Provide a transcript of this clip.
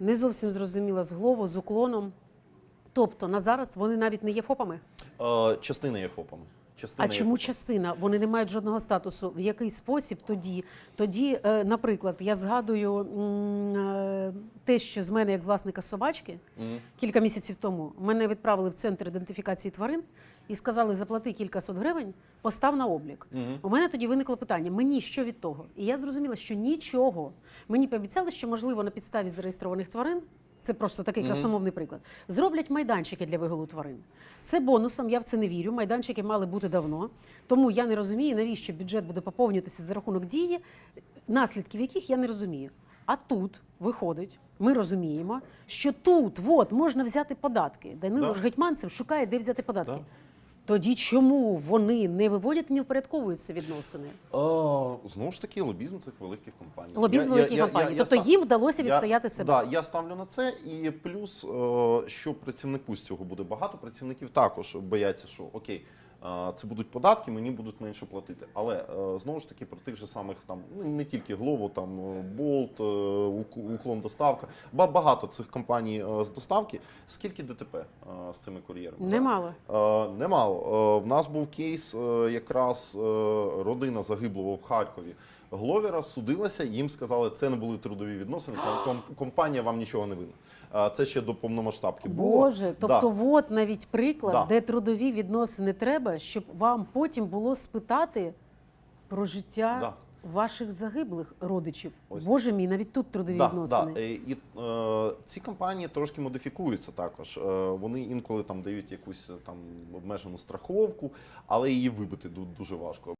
Не зовсім зрозуміла з голову, з уклоном. Тобто на зараз вони навіть не є ФОПами. Е, частина є ФОПами. Частина А чому ФОПами. частина? Вони не мають жодного статусу. В який спосіб тоді? Тоді, е, наприклад, я згадую е, те, що з мене, як з власника собачки, кілька місяців тому мене відправили в центр ідентифікації тварин і сказали, заплати кількасот гривень, постав на облік. У мене тоді виникло питання: мені що від того? І я зрозуміла, що нічого. Мені пообіцяли, що можливо на підставі зареєстрованих тварин. Це просто такий красномовний приклад. Зроблять майданчики для вигулу тварин. Це бонусом, я в це не вірю. Майданчики мали бути давно. Тому я не розумію, навіщо бюджет буде поповнюватися за рахунок дії, наслідків яких я не розумію. А тут виходить, ми розуміємо, що тут от, можна взяти податки. Данило Да. ж Гетьманцев шукає, де взяти податки. Да. Тоді чому вони не виводять і не впорядковуються відносини? Е, знову ж таки, лобізм цих великих компаній. Лобізм великих компаній. тобто ста- їм вдалося я- відстояти себе. Да, я ставлю на це. І плюс, е, що працівнику з цього буде багато, працівників також бояться, що окей. Е, Це будуть податки, мені будуть менше платити. Але е, знову ж таки про тих же самих там ну, не тільки Глово, там е, Болт, е, Уклон Доставка. Ба- Багато цих компаній е, з доставки. Скільки ДТП е, з цими кур'єрами? Немало. Е, Немало. Е, В нас був кейс, е, якраз е, родина загиблого в Харкові. Гловера судилася, їм сказали, це не були трудові відносини, ком- ком- компанія вам нічого не винна. Е, Це ще до повномасштабки було. Боже, тобто, Да. от навіть приклад, Да. де трудові відносини треба, щоб вам потім було спитати про життя Да. ваших загиблих родичів. Ось. Боже мій, навіть тут трудові Да, відносини. да. І е, ці компанії трошки модифікуються також. Е, вони інколи там дають якусь е, там обмежену страховку, але її вибити дуже важко.